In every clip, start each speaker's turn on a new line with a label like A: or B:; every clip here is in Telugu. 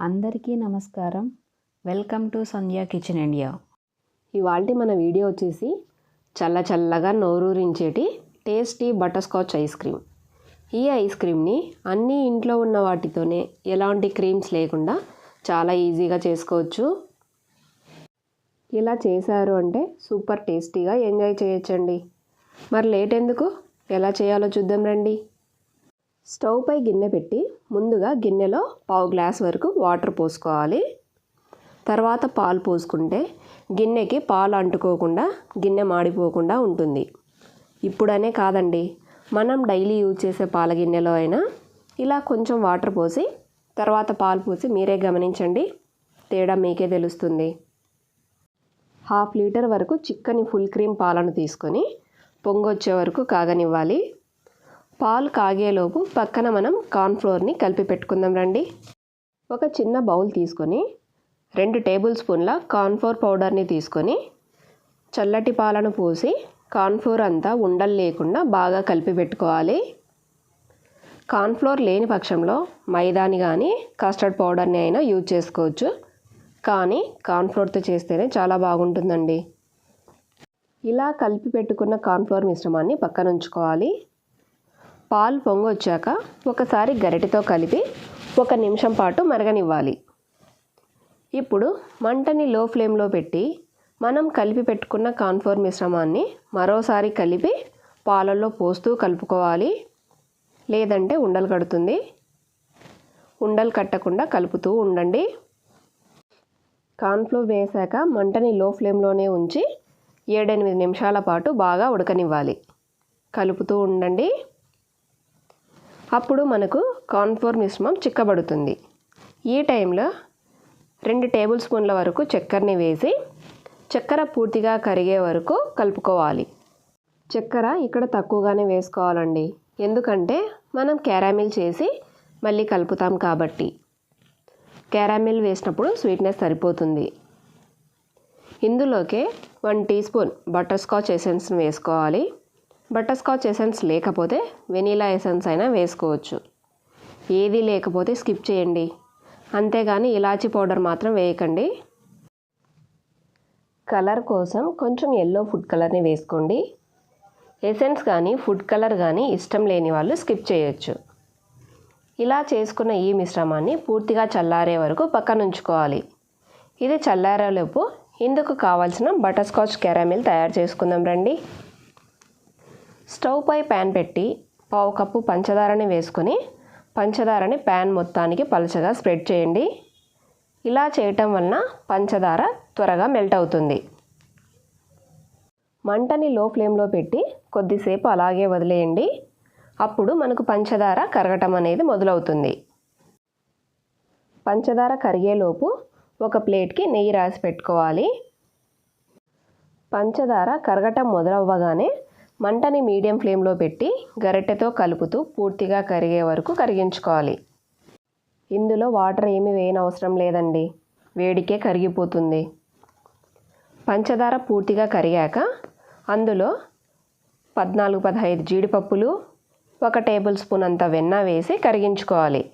A: అందరికీ నమస్కారం. Welcome to Sandhya kitchen India.
B: ఇవాళ మన వీడియో వచ్చేసి చల్ల చల్లగా నోరూరించేటి tasty butter scotch ice cream. ఈ ఐస్ క్రీమ్ని అన్ని ఇంట్లో ఉన్న వాటితోనే ఎలాంటి క్రీమ్స్ లేకుండా చాలా ఈజీగా చేసుకోవచ్చు. ఇలా చేశారు అంటే సూపర్ టేస్టీగా ఎంజాయ్ చేయొచ్చండి. మరి లేట్ ఎందుకు? ఎలా చేయాలో చూద్దాం రండి. స్టవ్ పై గిన్నె పెట్టి ముందుగా గిన్నెలో పావు గ్లాస్ వరకు వాటర్ పోసుకోవాలి. తర్వాత పాలు పోసుకుంటే గిన్నెకి పాలు అంటుకోకుండా గిన్నె మాడిపోకుండా ఉంటుంది. ఇప్పుడనే కాదండి మనం డైలీ యూజ్ చేసే పాల గిన్నెలో అయినా ఇలా కొంచెం వాటర్ పోసి తర్వాత పాలు పోసి మీరే గమనించండి. తేడా మీకే తెలుస్తుంది. హాఫ్ లీటర్ వరకు చిక్కని ఫుల్ క్రీమ్ పాలను తీసుకొని పొంగొచ్చే వరకు కాగనివ్వాలి. పాలు కాగేలోపు పక్కన మనం కార్న్ఫ్లోర్ని కలిపి పెట్టుకుందాం రండి. ఒక చిన్న బౌల్ తీసుకొని రెండు టేబుల్ స్పూన్ల కార్న్ఫ్లోర్ పౌడర్ని తీసుకొని చల్లటి పాలను పోసి కార్న్ఫ్లోర్ అంతా ఉండలు లేకుండా బాగా కలిపి పెట్టుకోవాలి. కార్న్ఫ్లోర్ లేని పక్షంలో మైదాని కానీ కస్టర్డ్ పౌడర్ని అయినా యూజ్ చేసుకోవచ్చు. కానీ కార్న్ఫ్లోర్తో చేస్తేనే చాలా బాగుంటుందండి. ఇలా కలిపి పెట్టుకున్న కార్న్ఫ్లోర్ మిశ్రమాన్ని పక్కన ఉంచుకోవాలి. పాలు పొంగొచ్చాక ఒకసారి గరిటెతో కలిపి ఒక నిమిషం పాటు మరగనివ్వాలి. ఇప్పుడు మంటని లో ఫ్లేమ్లో పెట్టి మనం కలిపి పెట్టుకున్న కాన్ఫ్లోర్ మిశ్రమాన్ని మరోసారి కలిపి పాలల్లో పోస్తూ కలుపుకోవాలి. లేదంటే ఉండలు కడుతుంది. ఉండలు కట్టకుండా కలుపుతూ ఉండండి. కాన్ఫ్లోర్ వేసాక మంటని లో ఫ్లేమ్లోనే ఉంచి ఏడెనిమిది నిమిషాల పాటు బాగా ఉడకనివ్వాలి. కలుపుతూ ఉండండి. అప్పుడు మనకు కాన్ఫోర్మిస్మం చిక్కబడుతుంది. ఈ టైంలో రెండు టేబుల్ స్పూన్ల వరకు చక్కెరని వేసి చక్కెర పూర్తిగా కరిగే వరకు కలుపుకోవాలి. చక్కెర ఇక్కడ తక్కువగానే వేసుకోవాలండి. ఎందుకంటే మనం క్యారామిల్ చేసి మళ్ళీ కలుపుతాం కాబట్టి. క్యారామిల్ వేసినప్పుడు స్వీట్నెస్ సరిపోతుంది. ఇందులోకే one teaspoon butterscotch ఎసెన్స్ని వేసుకోవాలి. బటర్ స్కాచ్ ఎసెన్స్ లేకపోతే వెనీలా ఎసెన్స్ అయినా వేసుకోవచ్చు. ఏది లేకపోతే స్కిప్ చేయండి. అంతేగాని ఇలాచీ పౌడర్ మాత్రం వేయకండి. కలర్ కోసం కొంచెం ఎల్లో ఫుడ్ కలర్ని వేసుకోండి. ఎసెన్స్ కానీ ఫుడ్ కలర్ కానీ ఇష్టం లేని వాళ్ళు స్కిప్ చేయొచ్చు. ఇలా చేసుకున్న ఈ మిశ్రమాన్ని పూర్తిగా చల్లారే వరకు పక్కన ఉంచుకోవాలి. ఇది చల్లారేలోపు ఇందుకు కావాల్సిన బటర్ స్కాచ్ క్యారామిల్ తయారు చేసుకుందాం రండి. స్టవ్ పై ప్యాన్ పెట్టి పావు కప్పు పంచదారని వేసుకొని పంచదారని ప్యాన్ మొత్తానికి పలచగా స్ప్రెడ్ చేయండి. ఇలా చేయటం వలన పంచదార త్వరగా మెల్ట్ అవుతుంది. మంటని లో ఫ్లేమ్లో పెట్టి కొద్దిసేపు అలాగే వదిలేయండి. అప్పుడు మనకు పంచదార కరగటం అనేది మొదలవుతుంది. పంచదార కరిగేలోపు ఒక ప్లేట్కి నెయ్యి రాసి పెట్టుకోవాలి. పంచదార కరగటం మొదలవ్వగానే మంటని మీడియం ఫ్లేమ్లో పెట్టి గరిటెతో కలుపుతూ పూర్తిగా కరిగే వరకు కరిగించుకోవాలి. ఇందులో వాటర్ ఏమి వేయనవసరం లేదండి. వేడికే కరిగిపోతుంది. పంచదార పూర్తిగా కరిగాక అందులో పద్నాలుగు పదహైదు జీడిపప్పులు ఒక టేబుల్ స్పూన్ అంత వెన్న వేసి కరిగించుకోవాలి.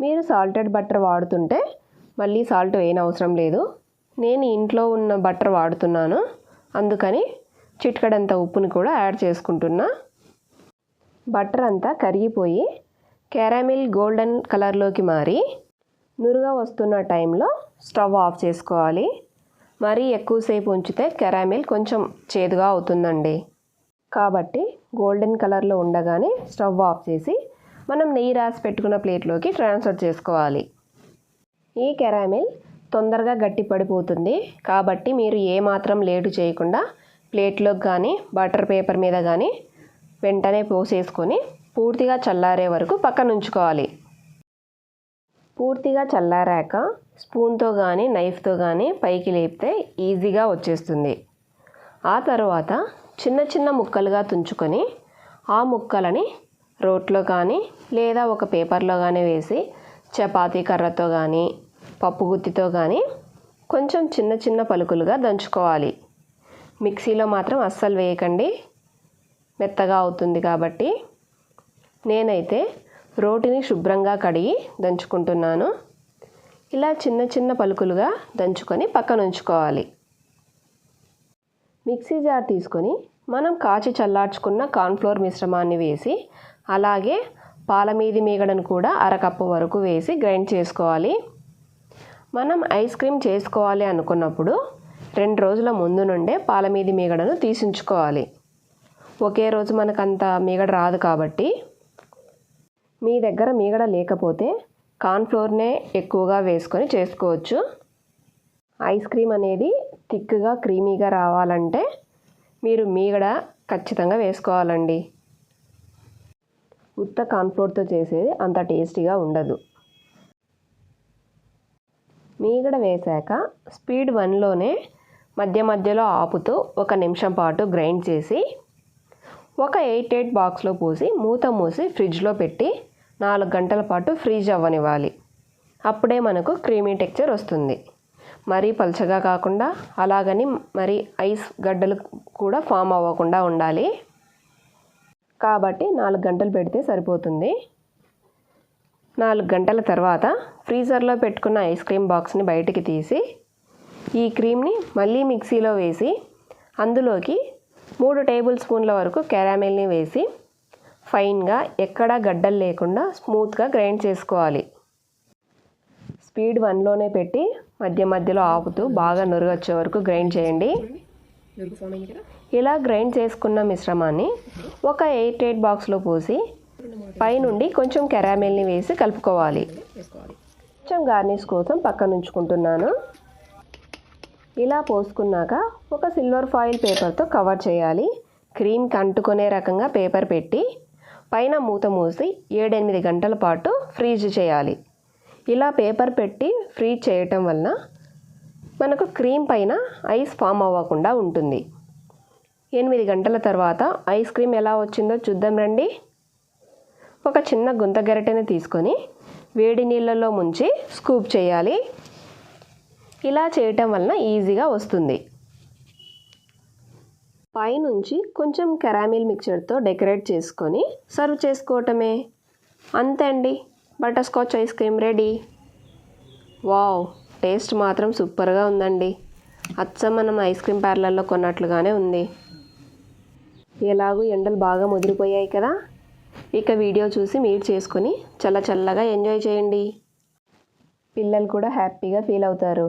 B: మీరు సాల్టెడ్ బటర్ వాడుతుంటే మళ్ళీ సాల్ట్ వేయనవసరం లేదు. నేను ఇంట్లో ఉన్న బటర్ వాడుతున్నాను. అందుకని చిట్కడంత ఉప్పుని కూడా యాడ్ చేసుకుంటున్నా. బటర్ అంతా కరిగిపోయి క్యారామిల్ గోల్డెన్ కలర్లోకి మారి నురుగా వస్తున్న టైంలో స్టవ్ ఆఫ్ చేసుకోవాలి. మరీ ఎక్కువసేపు ఉంచితే కెరామిల్ కొంచెం చేదుగా అవుతుందండి. కాబట్టి గోల్డెన్ కలర్లో ఉండగానే స్టవ్ ఆఫ్ చేసి మనం నెయ్యి రాసి పెట్టుకున్న ప్లేట్లోకి ట్రాన్స్ఫర్ చేసుకోవాలి. ఈ కెరామిల్ తొందరగా గట్టి పడిపోతుంది కాబట్టి మీరు ఏమాత్రం లేటు చేయకుండా ప్లేట్లోకి కానీ బటర్ పేపర్ మీద కానీ వెంటనే పోసేసుకొని పూర్తిగా చల్లారే వరకు పక్కన ఉంచుకోవాలి పూర్తిగా చల్లారాక స్పూన్తో కానీ నైఫ్తో కానీ పైకి లేపితే ఈజీగా వచ్చేస్తుంది. ఆ తర్వాత చిన్న చిన్న ముక్కలుగా తుంచుకొని ఆ ముక్కలని రోట్లో కానీ లేదా ఒక పేపర్లో కానీ వేసి చపాతీ కర్రతో కానీ పప్పు గుత్తితో కానీ కొంచెం చిన్న చిన్న పలుకులుగా దంచుకోవాలి. మిక్సీలో మాత్రం అస్సలు వేయకండి. మెత్తగా అవుతుంది కాబట్టి నేనైతే రోటిని శుభ్రంగా కడిగి దంచుకుంటున్నాను. ఇలా చిన్న చిన్న పలుకులుగా దంచుకొని పక్కన ఉంచుకోవాలి. మిక్సీ జార్ తీసుకొని మనం కాచి చల్లార్చుకున్న కార్న్ఫ్లోర్ మిశ్రమాన్ని వేసి అలాగే పాల మీది మీగడను కూడా అరకప్పు వరకు వేసి గ్రైండ్ చేసుకోవాలి. మనం ఐస్ క్రీమ్ చేసుకోవాలి అనుకున్నప్పుడు రెండు రోజుల ముందు నుండే పాల మీది మీగడను తీసించుకోవాలి. ఒకే రోజు మనకంత మీగడ రాదు కాబట్టి మీ దగ్గర మీగడ లేకపోతే కార్న్ఫ్లోర్నే ఎక్కువగా వేసుకొని చేసుకోవచ్చు. ఐస్ క్రీమ్ అనేది థిక్గా క్రీమీగా రావాలంటే మీరు మీగడ ఖచ్చితంగా వేసుకోవాలండి. ఉత్త కార్న్ఫ్లోర్తో చేసేది అంత టేస్టీగా ఉండదు. మీగడ వేశాక స్పీడ్ వన్లోనే మధ్య మధ్యలో ఆపుతూ ఒక నిమిషం పాటు గ్రైండ్ చేసి ఒక ఎయిట్ ఎయిట్ బాక్స్లో పోసి మూత మూసి ఫ్రిడ్జ్లో పెట్టి నాలుగు గంటల పాటు ఫ్రీజ్ అవ్వనివ్వాలి. అప్పుడే మనకు క్రీమీ టెక్చర్ వస్తుంది. మరీ పలచగా కాకుండా అలాగని మరి ఐస్ గడ్డలు కూడా ఫామ్ అవ్వకుండా ఉండాలి. కాబట్టి నాలుగు గంటలు పెడితే సరిపోతుంది. నాలుగు గంటల తర్వాత ఫ్రీజర్లో పెట్టుకున్న ఐస్ క్రీమ్ బాక్స్ని బయటికి తీసి ఈ క్రీమ్ని మళ్ళీ మిక్సీలో వేసి అందులోకి మూడు టేబుల్ స్పూన్ల వరకు క్యారామెల్ని వేసి ఫైన్గా ఎక్కడా గడ్డలు లేకుండా స్మూత్గా గ్రైండ్ చేసుకోవాలి. స్పీడ్ వన్లోనే పెట్టి మధ్య మధ్యలో ఆపుతూ బాగా నురుగొచ్చే వరకు గ్రైండ్ చేయండి. ఇలా గ్రైండ్ చేసుకున్న మిశ్రమాన్ని ఒక ఎయిట్ ఎయిట్ బాక్స్లో పోసి పైనుండి కొంచెం కెరామెల్ని వేసి కలుపుకోవాలి. కొంచెం గార్నిష్ కోసం పక్కన ఉంచుకుంటున్నాను ఇలా పోసుకున్నాక ఒక సిల్వర్ ఫాయిల్ పేపర్తో కవర్ చేయాలి. క్రీమ్కి అంటుకునే రకంగా పేపర్ పెట్టి పైన మూత మూసి ఏడెనిమిది గంటల పాటు ఫ్రీజ్ చేయాలి. ఇలా పేపర్ పెట్టి ఫ్రీజ్ చేయటం వలన మనకు క్రీమ్ పైన ఐస్ ఫామ్ అవ్వకుండా ఉంటుంది. ఎనిమిది గంటల తర్వాత ఐస్ క్రీమ్ ఎలా వచ్చిందో చూద్దాం రండి. ఒక చిన్న గుంత గరిటెని తీసుకొని వేడి నీళ్ళల్లో ముంచి స్కూప్ చేయాలి. ఇలా చేయటం వలన ఈజీగా వస్తుంది. పైనుంచి కొంచెం కెరామిల్ మిక్చర్తో డెకరేట్ చేసుకొని సర్వ్ చేసుకోవటమే. అంతే అండి. Butterscotch ice cream ready. Wow! Taste మాత్రం సూపర్గా ఉందండి. అచ్చం మనం ఐస్ క్రీమ్ పార్లర్లో కొన్నట్లుగానే ఉంది. ఎలాగూ ఎండలు బాగా ముదిరిపోయాయి కదా. ఇక వీడియో చూసి మీరు చేసుకొని చల్ల చల్లగా ఎంజాయ్ చేయండి. పిల్లలు కూడా హ్యాపీగా ఫీల్ అవుతారు.